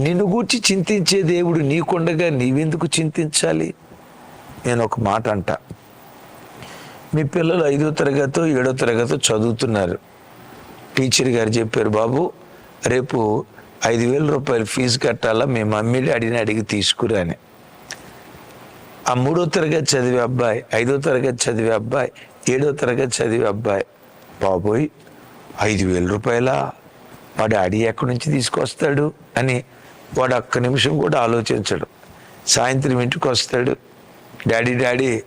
నిన్ను గూర్చి చింతించే దేవుడు నీకుండగా నీవెందుకు చింతించాలి? నేను ఒక మాట అంట. మీ పిల్లలు ఐదో తరగతో ఏడో తరగతో చదువుతున్నారు. టీచర్ గారు చెప్పారు బాబు రేపు ఐదు వేల రూపాయలు ఫీజు కట్టాలా? మీ మమ్మీ డాడీని అడిగి తీసుకురా అని. ఆ మూడో తరగతి చదివే అబ్బాయి ఐదో తరగతి చదివే అబ్బాయి ఏడో తరగతి చదివే అబ్బాయి బాబోయ్ ఐదు వేల రూపాయల? మా డాడీ ఎక్కడి నుంచి తీసుకొస్తాడు? అని వాడు ఒక్క నిమిషం కూడా ఆలోచించడు. సాయంత్రం ఇంటికి వస్తాడు. డాడీ డాడీ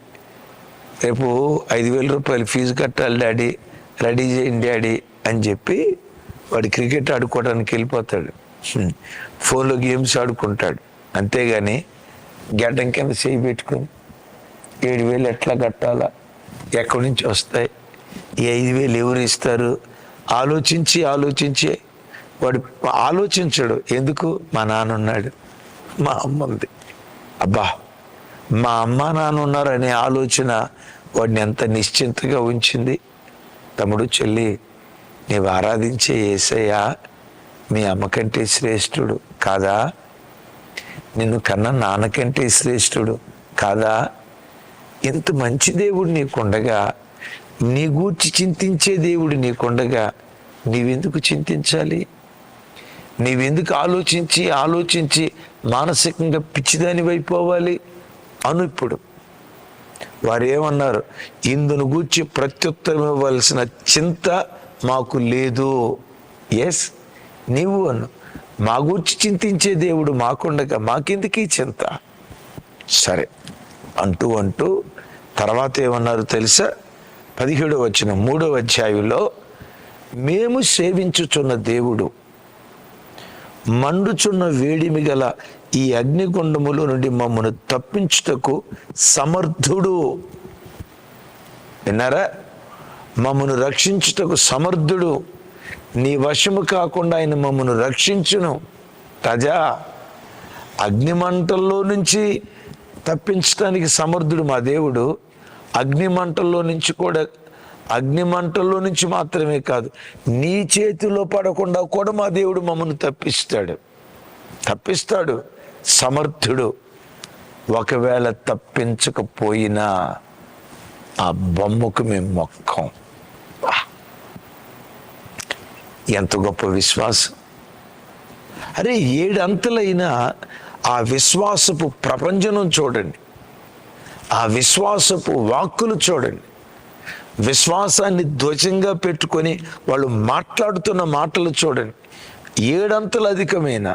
రేపు ఐదు వేల రూపాయలు ఫీజు కట్టాలి డాడీ రెడీ చేయండి డాడీ అని చెప్పి వాడు క్రికెట్ ఆడుకోవడానికి వెళ్ళిపోతాడు. ఫోన్లో గేమ్స్ ఆడుకుంటాడు. అంతేగాని గడ్డం కింద చేయి పెట్టుకుని ఏడు వేలు ఎట్లా కట్టాలా? ఎక్కడి నుంచి వస్తాయి? ఈ ఐదు వేలు ఎవరు ఇస్తారు? ఆలోచించి ఆలోచించి వాడు ఆలోచించడు. ఎందుకు? మా నాన్న ఉన్నాడు. మా అమ్మ ఉంది. అబ్బా మా అమ్మ నాన్న ఉన్నారనే ఆలోచన వాడిని ఎంత నిశ్చింతగా ఉంచింది. తమ్ముడు చెల్లి నీవు ఆరాధించే ఏసయ్య మీ అమ్మ కంటే శ్రేష్ఠుడు కాదా? నిన్ను కన్న నాన్నకంటే శ్రేష్ఠుడు కాదా? ఇంత మంచి దేవుడు నీకుండగా నీ గూర్చి చింతించే దేవుడు నీకుండగా నీవెందుకు చింతించాలి? నీవెందుకు ఆలోచించి ఆలోచించి మానసికంగా పిచ్చిదాని అయిపోవాలి? అను ఇప్పుడు. వారు ఏమన్నారు ఇందును గూర్చి ప్రత్యుత్తరం ఇవ్వాల్సిన చింత మాకు లేదు. ఎస్ నీవు అను. మా గూర్చి చింతించే దేవుడు మాకుండగా మాకెందుకీ చింత? సరే. అంటూ అంటూ తర్వాత ఏమన్నారు తెలుసా? పదిహేడో వచ్చిన మూడో అధ్యాయంలో మేము సేవించుచున్న దేవుడు మండుచున్న వేడిమి గల ఈ అగ్నిగుండములో నుండి మమ్మను తప్పించుటకు సమర్థుడు. విన్నారా? మమ్మను రక్షించుటకు సమర్థుడు. నీ వశము కాకుండా ఆయన మమ్మను రక్షించును. తజా. అగ్నిమంటల్లో నుంచి తప్పించడానికి సమర్థుడు మా దేవుడు. అగ్నిమంటల్లో నుంచి కూడా అగ్నిమంటల్లో నుంచి మాత్రమే కాదు నీ చేతిలో పడకుండా కూడా మా దేవుడు మమ్మల్ని తప్పిస్తాడు. తప్పిస్తాడు. సమర్థుడు. ఒకవేళ తప్పించకపోయినా ఆ బొమ్మకు మేము మొక్కం. ఎంత గొప్ప విశ్వాసం. అరే ఏడంతలైనా ఆ విశ్వాసపు ప్రపంచనం చూడండి. ఆ విశ్వాసపు వాక్కులు చూడండి. విశ్వాసాన్ని ధ్వజంగా పెట్టుకొని వాళ్ళు మాట్లాడుతున్న మాటలు చూడండి. ఏడంతలు అధికమైన